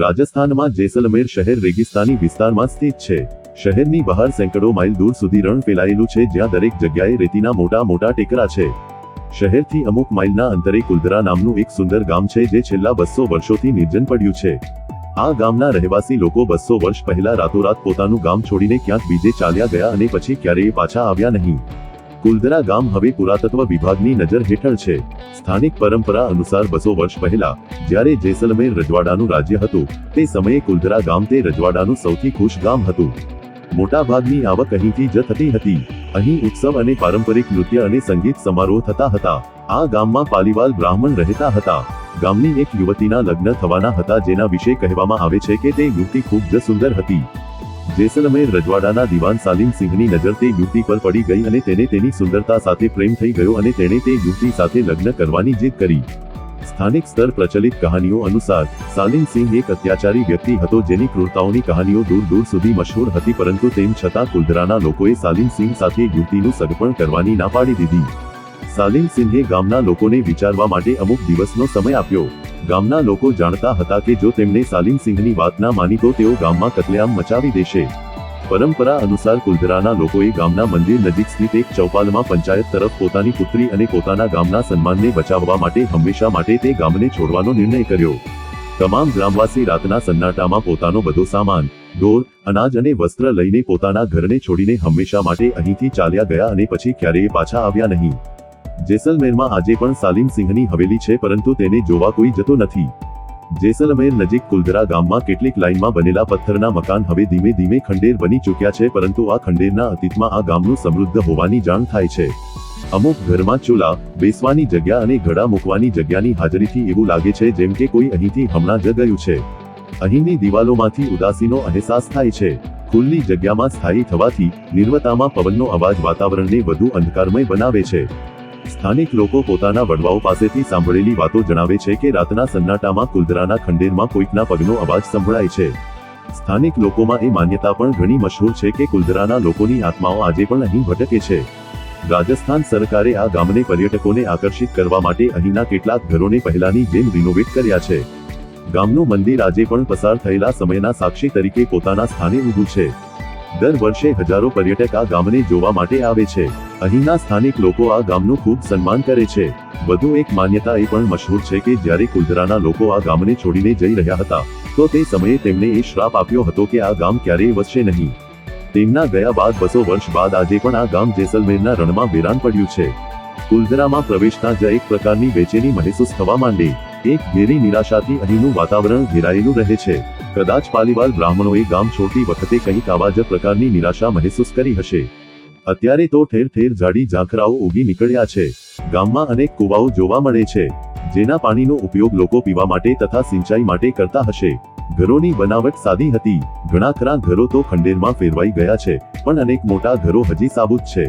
રાજસ્થાનમાં જેસલમેર શહેર રેગિસ્તાની વિસ્તારમાં સ્થિત છે. શહેરની બહાર સેંકડો માઇલ દૂર સુધી રણ ફેલાયેલું છે જ્યાં દરેક જગ્યાએ રેતીના મોટા મોટા ટેકરા છે. શહેરથી અમુક માઇલના અંતરે કુલદરા નામનું એક સુંદર ગામ છે જે છેલ્લા બસો વર્ષોથી નિર્જન પડ્યું છે. આ ગામના રહેવાસી લોકો બસો વર્ષ પહેલા રાતોરાત પોતાનું ગામ છોડીને ક્યાંક બીજે ચાલ્યા ગયા અને પછી ક્યારેય પાછા આવ્યા નહીં. કુલદરા ગામ હવે પુરાતત્વ વિભાગની નજર હેઠળ છે. સ્થાનિક પરંપરા અનુસાર બસો વર્ષ પહેલા, જ્યારે જેસલમેર રજવાડાનું રાજ્ય હતું, તે સમયે કુલદરા ગામ તે રજવાડાનું સૌથી ખુશ ગામ હતું. મોટા ભાગની આવક અહીંથી જ થતી હતી. અહીં ઉત્સવ અને પારંપરિક નૃત્ય અને સંગીત સમારોહ થતા હતા. આ ગામમાં પાલીવાલ બ્રાહ્મણ રહેતા હતા. ગામની એક યુવતીના લગ્ન થવાના હતા, જેના વિશે કહેવામાં આવે છે કે તે યુવતી ખૂબ જ સુંદર હતી. જેસલમેર રજવાડાના દિવાન સાલિમ સિંહની નજર તે યુવતી પર પડી ગઈ અને તેને તેની સુંદરતા સાથે પ્રેમ થઈ ગયો અને તેણે તે યુવતી સાથે લગ્ન કરવાની જીદ કરી. સ્થાનિક સ્તર પ્રચલિત કહાનીઓ અનુસાર, સાલિમ સિંહ એક અત્યાચારી વ્યક્તિ હતો જેની ક્રૂરતાઓની કહાનીઓ દૂર દૂર સુધી મશહૂર હતી પરંતુ તેમ છતાં કુલધરાના લોકોએ સાલિમ સિંહ સાથે યુવતીનું સગપણ કરવાની ના પાડી દીધી. સાલિમ સિંહે ગામના લોકોને વિચારવા માટે અમુક દિવસનો સમય આપ્યો. ગામના લોકો જાણતા હતા કે જો તેમણે સાલિમ સિંહની વાત ના માની તો તેઓ ગામમાં કતલેઆમ મચાવી દેશે. પરંપરા અનુસાર કુલધરાના લોકોએ ગામના મંદિર નજીક સ્થિત એક ચૌપાલમાં પંચાયત તરફ પોતાની પુત્રી અને પોતાના ગામના સન્માનને બચાવવા માટે હંમેશા માટે તે ગામને છોડવાનો નિર્ણય કર્યો. તમામ ગ્રામવાસી રાતના સન્નાટામાં પોતાનો બધો સામાન ઢોર અનાજ અને વસ્ત્ર લઈને પોતાના ઘરને છોડીને હંમેશા માટે અહીંથી ચાલ્યા ગયા અને પછી ક્યારેય પાછા આવ્યા નહીં. જેસલમેરમાં આજે પણ સાલિમ સિંહની હવેલી છે, પરંતુ તેને જોવા કોઈ જતો નથી. જેસલમેર નજીક કુલદરા ગામમાં કેટલીક લાઇનમાં બનેલા પથ્થરના મકાન હવે ધીમે ધીમે ખંડેર બની ચૂક્યા છે, પરંતુ આ ખંડેરના અતીતમાં આ ગામનું સમૃદ્ધ હોવાની જાણ થાય છે. અમુક ઘરમાં ચૂલા, બેસવાની જગ્યા અને ઘડા મૂકવાની જગ્યાની હાજરીથી એવું લાગે છે, જેમ કે કોઈ અહીંથી હમણાં જ ગયું છે. અહીંની દિવાલોમાંથી ઉદાસીનો અહેસાસ થાય છે. ખુલ્લી જગ્યામાં સ્થાયી થવાથી, નિર્વતામાં પવનનો અવાજ વાતાવરણને વધુ અંધકારમય બનાવે છે. સ્થાનિક લોકો પોતાના વડવાઓ પાસેથી સાંભળેલી વાતો જણાવે છે કે રાતના સન્નાટામાં કુલદરાના ખંડેરમાં કોઈકના પગનો અવાજ સંભળાય છે. સ્થાનિક લોકોમાં એ માન્યતા પણ ઘણી મશહૂર છે કે કુલદરાના લોકોની આત્માઓ આજે પણ અહીં ભટકે છે. રાજસ્થાન સરકારે આ ગામને પર્યટકોને આકર્ષિત કરવા માટે અહીંના કેટલાક ઘરોને પહેલાની જેમ રિનોવેટ કર્યા છે. ગામનું મંદિર આજે પણ પસાર થયેલા સમયના સાક્ષી તરીકે પોતાના સ્થાને ઊભું છે. દર વર્ષે હજારો પર્યટક આ ગામને જોવા માટે આવે છે. અહીંના સ્થાનિક લોકો આ ગામનું ખૂબ સન્માન કરે છે. વધુ એક માન્યતા એ પણ મશહૂર છે કે જ્યારે કુલદરાના લોકો આ ગામને છોડીને જઈ રહ્યા હતા, તો તે સમયે તેમણે એ શ્રાપ આપ્યો હતો કે આ ગામ ક્યારેય વસશે નહીં. તેમના ગયા બાદ બસો વર્ષ બાદ આજે પણ આ ગામ જેસલમેરના રણમાં વેરાન પડ્યું છે. કુલદરામાં પ્રવેશતા જ એક પ્રકારની બેચેની મહેસૂસ થવા માંડે. એક ઘેરી નિરાશાથી અહીંનું વાતાવરણ ઘેરાયેલું રહે છે. કદાચ પાલીવાલ બ્રાહ્મણોએ ગામ છોડતી વખતે કંઈક આવા જ પ્રકારની નિરાશા મહેસૂસ કરી હશે. અત્યારે તો ઠેર ઠેર જાડી ઝાંખરાઓ ઉગી નીકળ્યા છે. ગામમાં અનેક કુવાઓ જોવા મળે છે. જેના પાણીનો ઉપયોગ લોકો પીવા માટે તથા સિંચાઈ માટે કરતા હશે. ઘરોની બનાવટ સાદી હતી. ઘણા ખરા ઘરો તો ખંડેરમાં ફેરવાઈ ગયા છે, પણ અનેક મોટા ઘરો હજી સાબુત છે.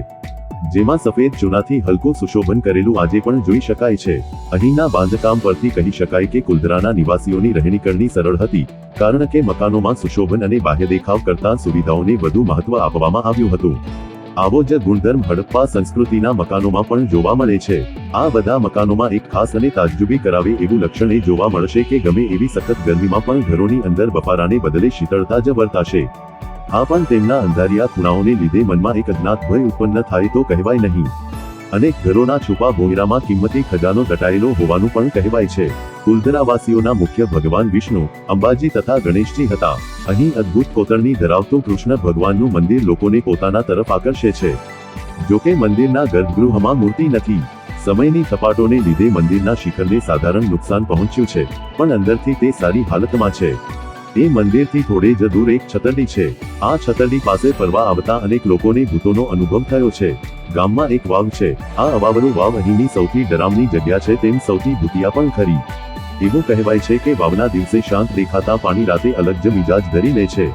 જેમાં સફેદ ચૂનાથી હલકું સુશોભન કરેલું આજે પણ જોઈ શકાય છે. અહીંના બાંધકામ પરથી કહી શકાય કે કુલદરાના નિવાસીઓની રહેણીકરણી સરળ હતી, કારણ કે મકાનોમાં સુશોભન અને બાહ્ય દેખાવ કરતા સુવિધાઓને વધુ મહત્વ આપવામાં આવ્યું હતું. આવો જ ગુણધર્મ હડપ્પા સંસ્કૃતિના મકાનોમાં પણ જોવા મળે છે. આ બધા મકાનોમાં એક ખાસ અને તાજુબી કરાવે એવું લક્ષણ એ જોવા મળશે કે ગમે એવી સખત ગરમીમાં પણ ઘરોની અંદર બફારાને બદલે શીતળતા જ વર્તાશે. આ પણ તેમના અંધારિયા ખૂણાઓને લીધે મનમાં એક અજ્ઞાત ભય ઉત્પન્ન થાય તો કહેવાય નહીં. અનેક ઘરોના છુપા ભોંયરામાં કિંમતી ખજાનો દટાયેલો હોવાનું પણ કહેવાય છે. કુલદરાવાસીઓના મુખ્ય ભગવાન વિષ્ણુ, અંબાજી તથા ગણેશજી હતા. અહીં અદ્ભુત કોતરણી ધરાવતું કૃષ્ણ ભગવાનનું મંદિર લોકોને પોતાના તરફ આકર્ષે છે. જોકે મંદિરના ગર્ભગૃહમાં મૂર્તિ નથી. સમયની થપાટોને લીધે મંદિરના શિખરને સાધારણ નુકસાન પહોંચ્યું છે, પણ અંદરથી તે સારી હાલતમાં છે. એ મંદિરથી થોડે જ દૂર એક છતરડી છે. આ છતરડી પાસે ફરવા આવતા અનેક લોકોને ભૂતોનો અનુભવ થયો છે. ગામમાં એક વાવ છે. આ અવાવરો વાવ અહીંની સૌથી ડરામની જગ્યા છે તેમ સૌથી ભૂતિયા પણ ખરી. એવું કહેવાય છે કે વાવના દિવસે શાંત દેખાતા પાણી રાતે અલગ જ મિજાજ ધરી લે છે.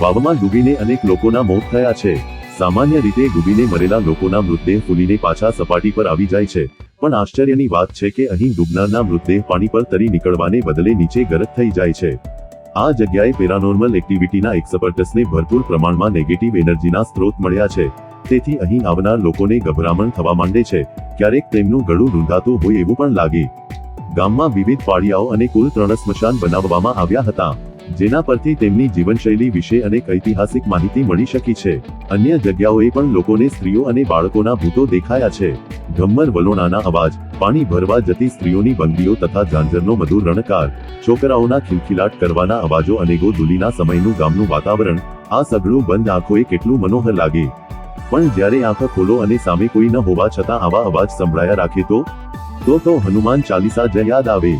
વાવમાં ડૂબીને અનેક લોકોના મોત થયા છે. સામાન્ય રીતે ડૂબીને મરેલા લોકોના મૃતદેહ ફૂલીને પાછા સપાટી પર આવી જાય છે. પણ આશ્ચર્યની વાત છે કે અહીં ડૂબનારના મૃતદેહ પાણી પર તરી નીકળવાને બદલે નીચે ગરક થઈ જાય છે. આ જગ્યાએ પેરાનોર્મલ એક્ટિવિટીના એક્સપર્ટસને ભરપૂર પ્રમાણમાં નેગેટિવ એનર્જીના સ્ત્રોત મળ્યા છે. તેથી અહીં આવનાર લોકોને ગભરામણ થવા માંડે છે. ક્યારેક તેમનું ગળું રૂંધાતું હોય એવું પણ લાગે. ગામમાં વિવિધ પાળિયાઓ અને કુલ ત્રણ સ્મશાન બનાવવામાં આવ્યા હતા, જેના પરથી તેમની જીવનશૈલી વિશે અનેક ઐતિહાસિક માહિતી મળી શકી છે. અન્ય જગ્યાઓએ પણ લોકોને સ્ત્રીઓ અને બાળકોના ભૂતો દેખાયા છે. ગમ્મર વલોણાના અવાજ, પાણી ભરવા જતી સ્ત્રીઓની બંગડીઓ તથા ઝાંઝરનો મધુર રણકાર, છોકરાઓના ખિલખિલાટ કરવાના અવાજો અને ગોધુલીના સમયનું ગામનું વાતાવરણ, આ સગળું બંધ આંખોએ કેટલું મનોહર લાગે. પણ જ્યારે આંખ ખોલો અને સામે કોઈ ન હોવા છતાં આવા અવાજ સંભળાયા રાખે તો? તો તો હનુમાન ચાલીસા જ યાદ આવે.